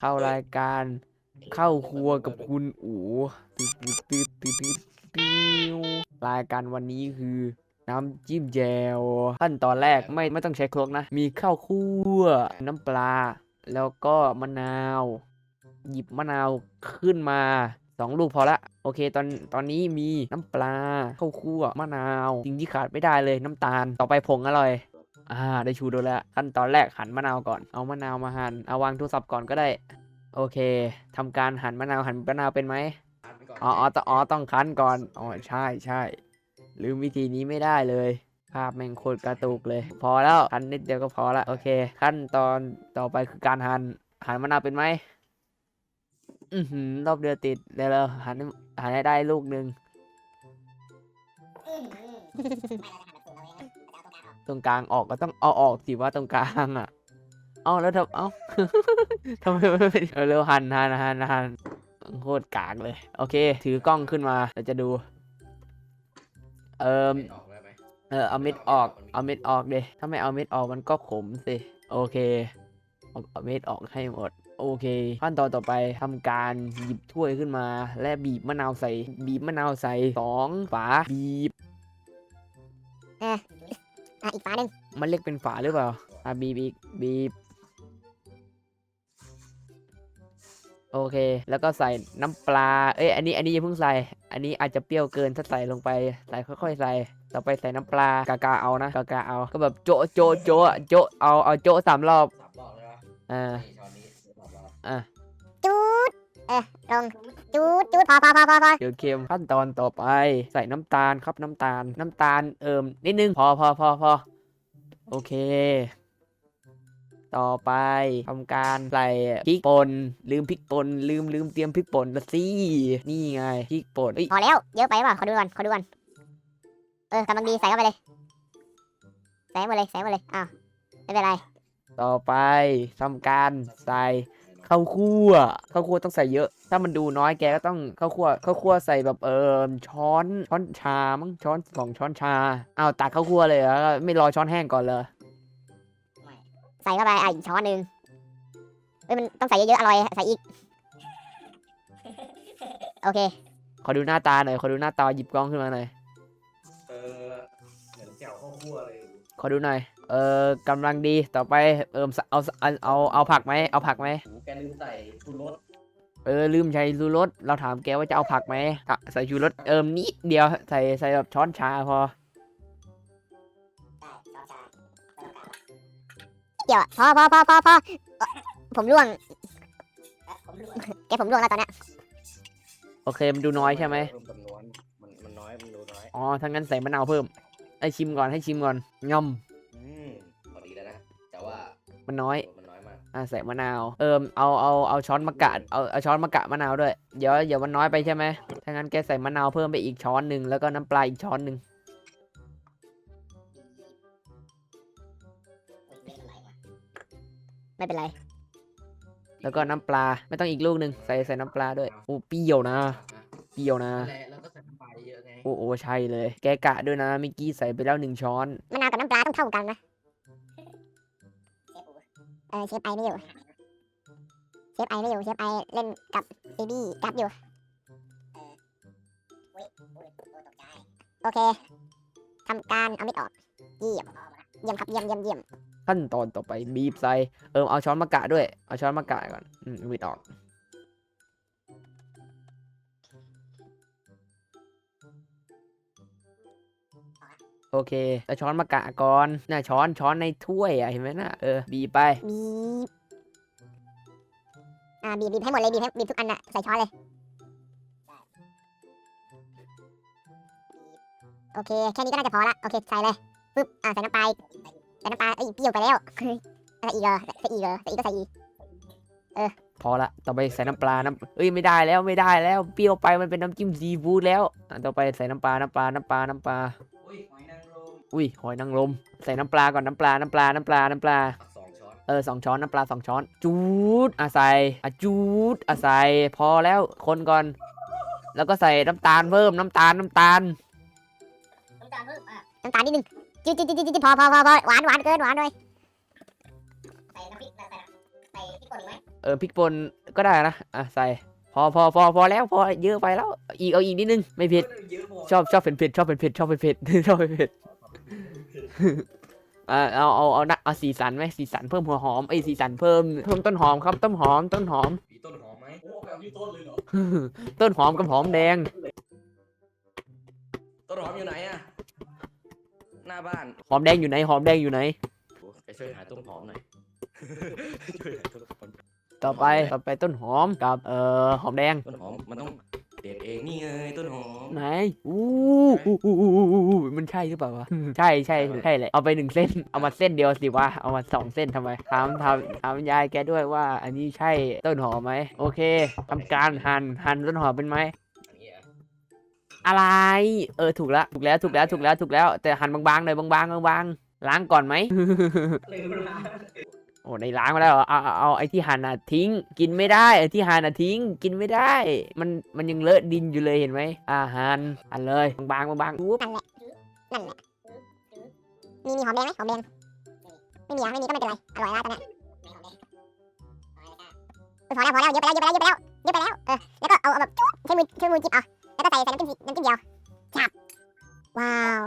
เข้ารายการเข้าครัวกับคุณอูตึ๊ดตึ๊ดตึ๊ดตึ๊ดตึ๊ดติวรายการวันนี้คือน้ำจิ้มแจวขั้นตอนแรกไม่ไม่ต้องใช้ครกนะ มีข้าวคั่วน้ำปลา แล้วก็มะนาว หยิบมะนาวขึ้นมาสองลูกพอละ โอเคตอนตอนนี้มีน้ำปลาข้าวคั่วมะนาวสิ่งที่ขาดไม่ได้เลยน้ำตาลต่อไปผงอร่อย อ่าได้ชูโดนแล้วขั้นตอนแรกหั่นมะนาวก่อนเอามะนาวมาหั่นเอาวางโทรศัพท์ก่อนก็ได้ โอเคทำการหั่นมะนาวหั่นมะนาวเป็นไหมอ่านไปก่อนอ๋ออ๋อต้องอ๋อต้องคั้นก่อนอ๋อใช่ใช่ลืมวิธีนี้ไม่ได้เลยภาพแม่งโคตรกระตุกเลย พอแล้วคั้นนิดเดียวก็พอละโอเค ขั้นตอนต่อไปคือการหั่นหั่นมะนาวเป็นไหมอือหือรอบเดียวติดเดี๋ยวเราหั่นให้หั่นให้ได้ลูกหนึ่ง ตรงกลางออกก็ต้องเอาออกสิว่าตรงกลางอะ เอาแล้วทำเอาทำไมไม่เป็นเออเร็วหันหันหันหันโคตรกากเลย โอเค ถือกล้องขึ้นมาเราจะดู เอิมไม่อเออเอาเม็ดออก เอาเม็ดออกเดยถ้าไม่เอาเม็ดออกมันก็ขมสิ โอเค เอาเม็ดออกให้หมด โอเค ขั้นตอนต่อไปทำการหยิบถ้วยขึ้นมา และบีบมะนาวใส่ บีบมะนาวใส่สองฝาบีบ อะอีกฝาหนึ่งมันเรียกเป็นฝาหรือเปล่า อะบีบอีกบีบโอเค แล้วก็ใส่น้ำปลา เอ้ย อันนี้ อันนี้อย่าเพิ่งใส่ อันนี้อาจจะเปรี้ยวเกิน ถ้าใส่ลงไป ใส่ค่อยๆ ใส่ ต่อไปใส่น้ำปลากากาเอานะ กากาเอา ก็แบบโจะโจะโจะโจะเอา เอาโจะสามรอบสามรอบเลยปะอ่า นี่ช้อนนี้สามรอบอะจูดเออลง จูดจูดพอพอพอพอพอเดี๋ยวเค็มขั้นตอนต่อไป ใส่น้ำตาลครับน้ำตาล น้ำตาลเอิมนิดนึงพอพอพอพอโอเค ต่อไปทำการใส่พริกป่นลืมพริกป่นลืมลืมเตรียมพริกป่นละสินี่ไงพริกป่นเอ้ยพอแล้วเยอะไปเปล่าขอดูก่อนขอดูก่อนเออกำลังดีใส่เข้าไปเลยใส่หมดเลยใส่หมดเลยอ้าวไม่เป็นไร ต่อไปทำการใส่ ข้าวคั่วข้าวคั่วต้องใส่เยอะ ถ้ามันดูน้อยแกก็ต้องข้าวคั่วข้าวคั่วใส่แบบเออช้อนช้อนชามั้งช้อนสองช้อนชาอ้าวตักข้าวคั่วเลยเหรอไม่รอช้อนแห้งก่อนเลยใส่เข้าไปอะอีกช้อนหนึ่งเอ้ยมันต้องใส่เยอะๆอร่อยใส่อีกโอเค ขอดูหน้าตาหน่อยขอดูหน้าตาหยิบกล้องขึ้นมาหน่อยเออเหมือนแจ่วข้าวคั่วเลยขอดูหน่อย เออกำลังดีต่อไปเอิมเอาเอาเอาเอาผักไหมเอาผักไหมหูแกลืมใส่ชูรสเออลืมใช้ชูรสเราถามแกว่าจะเอาผักไหมอะใส่ชูรสเอิมนิดเดียวใส่ใส่แบบช้อนชาพอเดี๋ยวอะพอพอพอพอพอเอ่อผมร่วงแกผมร่วงแล้วตอนเนี้ยโอเคมันดูน้อยใช่ไหมรวมจำนวนมันมันน้อยมันดูน้อยอ๋อถ้างั้นใส่มะนาวเพิ่มให้ชิมก่อนให้ชิมก่อนงอมอืม มันน้อย มันน้อยมากอะใส่มะนาว เอิมเอาเอาเอาช้อนมะกะเอาเอาช้อนมะกะมะนาวด้วย เดี๋ยวเดี๋ยวมันน้อยไปใช่ไหมถ้างั้นแกใส่มะนาวเพิ่มไปอีกช้อนหนึ่งแล้วก็น้ำปลาอีกช้อนหนึ่งไม่เป็นไร แล้วก็น้ำปลาไม่ต้องอีกลูกหนึ่งใส่ใส่น้ำปลาด้วยโอ้เปรี้ยวนะเปรี้ยวนะแหละแล้วก็ใส่น้ำปลาเยอะไงโอ้โอ้ใช่เลย แกกะด้วยนะเมื่อกี้ใส่ไปแล้วหนึ่งช้อนมะนาวกับน้ำปลาต้องเท่ากันนะเอเชฟไอไม่อยู่ เชฟไอไม่อยู่ เชฟไอเล่นกับซีบี้กับอยู่ โอเคทำการเอามิดออก เยี่ยม เยี่ยมครับเยี่ยมเยี่ยมเยี่ยมขั้นตอนต่อไปบีบใส่ เออมเอาช้อนมะกะด้วย เอาช้อนมะกะก่อน อืมวิดออก โอเคแล้วช้อนมะกะก่อนน่ะช้อนช้อนในถ้วยอะเห็นไหมน่ะเออบีบไป บีบอ่าบีบบีบให้หมดเลยบีบให้บีบทุกอันอะใส่ช้อนเลย โอเคแค่นี้ก็น่าจะพอละโอเคใส่เลยปึ๊บอ่าใส่น้ำปลาอีกใส่น้ำปลาเอ้ยเปรี้ยวไปแล้วใส่อีกเหรอใส่อีกเหรอใส่อีกก็ใส่อีกพอละต่อไปใส่น้ำปลา น้ำเอ้ยไม่ได้แล้วไม่ได้แล้ว เปรี้ยวไปมันเป็นน้ำจิ้มซีฟู้ดแล้วอะต่อไปใส่น้ำปลา น้ำปลา น้ำปลา น้ำปลา อุ้ยหอยนางรมใส่น้ำปลาก่อนน้ำปลา น้ำปลา น้ำปลา น้ำปลาอะสองช้อนเออสองช้อนน้ำปลาสองช้อน จูดอะใส่อะจูดอะใส่พอแล้วคนก่อน แล้วก็ใส่น้ำตาลเพิ่มน้ำตาลน้ำตาล น้ำตาลเพิ่มอะน้ำตาลนิดนึงจิ๊ดจิ๊ดจิ๊ดจิ๊ดพอพอพอพอหวานหวานเกินหวานเลยใส่น้ำพริกใส่ใส่พริกป่นอีกไหมเออพริกป่นก็ได้นะอะใส่พอพอพอพอแล้วพอเยอะไปแล้วอีกเอาอีกนิดนึงไม่เผ็ดเยอะพอชอบชอบเผ็ดเผ็ดชอบเผ็ดเผ็ดชอบเผ็ดเผ็ดชอบเผ็ดเผ็ด อ่าเอาเอาเอานะเอาสีสันไหมสีสันเพิ่มหัวหอมไอยสีสันเพิ่มเพิ่มต้นหอมครับต้นหอมต้นหอม มีต้นหอมไหมโอ้เอาที่ต้นเลยเหรอ ต้นหอมกับหอมแดง ต้นหอมอยู่ไหนอะหน้าบ้านหอมแดงอยู่ไหนหอมแดงอยู่ไหน โอ้ไปช่วยหาต้นหอมหน่อยช่วยหาต้นหอม ต่อไปต่อไปต้นหอมกับเอ่อหอมแดง ต้นหอมมันต้องเด็ดเองนี่ไงต้นหอม ไหนอู้อู้อู้อู้อู้อู้มันใช่หรือเปล่าวะ ใช่ใช่ใช่เลยเอาไปหนึ่งเส้น เอามาเส้นเดียวสิวะ เอามาสองเส้นทำไม ถามถามถามยายแกด้วยว่า อันนี้ใช่ต้นหอมไหม โอเคทำการหั่นหั่นต้นหอมเป็นไหมอันนี้อะอะไร เออถูกแล้วถูกแล้วถูกแล้วถูกแล้วถูกแล้ว แต่หั่นบางๆหน่อยบางๆบางๆล้างก่อนไหมเลยเวลา โอ้ในล้างมาแล้วเหรอเอาเอาเอาไอ้ที่หั่นอะทิ้ง กินไม่ได้ไอ้ที่หั่นอะทิ้ง กินไม่ได้ มันมันยังเลอะดินอยู่เลยเห็นไหมอ่าหั่นหั่นเลยบางๆบางๆอุ๊บนั่นแหละนั่นแหละมีมีหอมแดงไหมหอมแดงไม่มีอะไม่มีก็ไม่เป็นไรอร่อยแล้วตอนเนี้ยพอแล้วพอแล้วเยอะไปแล้วเยอะไปแล้วเยอะไปแล้วเยอะไปแล้วเออแล้วก็เอาเอาแบบจุ๊บใช้มือใช้มือจิบเอาแล้วก็ใส่ใส่น้ำจิ้มน้ำจิ้มเดียวจับว้าว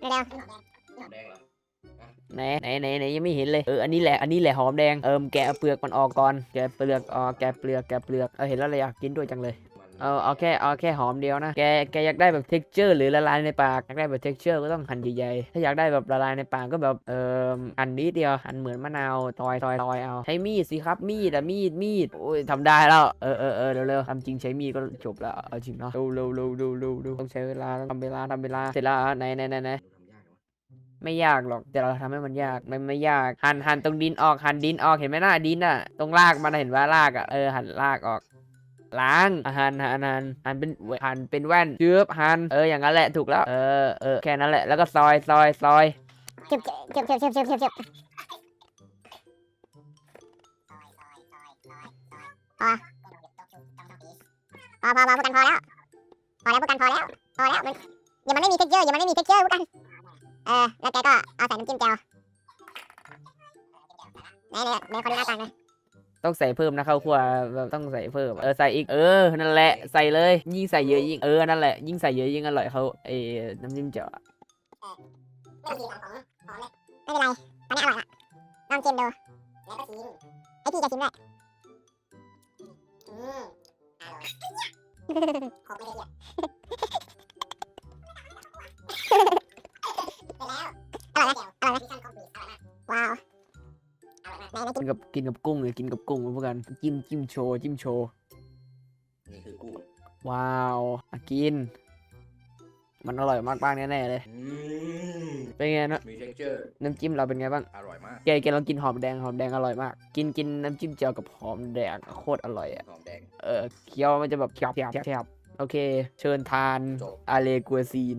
เร็วหอมแดงเหรอไหนไหนไหนไหนยังไม่เห็นเลยเอออันนี้แหละอันนี้แหละหอมแดงเอิมแกะเปลือกมันออกก่อนแกะเปลือกออกแกะเปลือกแกะเปลือกเออเห็นแล้วเลยอยากกินด้วยจังเลยมัน เอาเอาแค่เอาแค่หอมเดียวนะ แกแกอยากได้แบบ texture หรือละลายในปากอยากได้แบบ texture ก็ต้องหั่นใหญ่ๆถ้าอยากได้แบบละลายในปากก็แบบเออหั่นนิดเดียวหั่นเหมือนมะนาวตอยตอยตอยเอาใช้มีดสิครับมีดอะมีดมีดโอ้ยทำได้แล้วเออเออเออเร็วเร็วทำจริงใช้มีดก็จบแล้วเอาจริงเนาะเร็วเร็วเร็วเร็วเร็วต้องใช้เวลาต้องทำเวลาทำเวลาเสร็จแล้วไหนไหนไหนไหนไม่ยากหรอกแต่เราทำให้มันยากมันไม่ยากหั่นหั่นตรงดินออกหั่นดินออกเห็นไหมหน้าดินอะตรงรากมันเห็นว่า รากอะเออหันรากออก ล้างอะหั่นหั่นหั่นหั่นเป็นหั่นเป็นแว่นจืบหั่นเอออย่างนั้นแหละถูกแล้วเออเออแค่นั้นแหละแล้วก็ซอยซอยซอยๆจึบจึบจึบจึบจึบจึบจึบพอพอพอพวกกันพอแล้วพอแล้วพวกกันพอแล้วพอแล้วมันอย่ามันไม่มีเท็กเจอร์อย่ามันไม่มีเท็กเจอร์พวกกันเออแล้วแกก็เอาใส่น้ำจิ้มแจ่วไหนไหนไหนขอดูหน้าตาหน่อย ต้องใส่เพิ่มนะข้าวคั่วแบบต้องใส่เพิ่ม เออใส่อีก เออ นั่นแหละ ใส่เลย ยิ่งใส่เยอะยิ่ง เออ นั่นแหละ ยิ่งใส่เยอะยิ่งอร่อยเขาเออน้ำจิ้มเจ๋อไม่มีของของเลยไม่เป็นไรตอนนี้อร่อยละลองชิมดู แล้วก็ชิมไอพี่จะชิมด้วยอืมอร่อยขอบไม่ได้เรียกไปแล้วอร่อยไหมอร่อยไหมว้าวไหนไหน กินกินกับกินกับกุ้งเลยกินกับกุ้งพวกกันจิ้มจิ้มโชว์จิ้มโชว์นี่คือกุ้งว้าวอะกิน มันอร่อยมากๆแน่ๆเลยอืมเป็นไงนะมี texture น้ำจิ้มเราเป็นไงบ้างอร่อยมากแกแกลองกินหอมแดงหอมแดงอร่อยมาก กินกินน้ำจิ้มเจียวกับหอมแดงโคตรอร่อยอะหอมแดงเออเคี้ยวมันจะแบบแฉบแฉบแฉบโอเค เชิญทานจบอาเลกัวซีน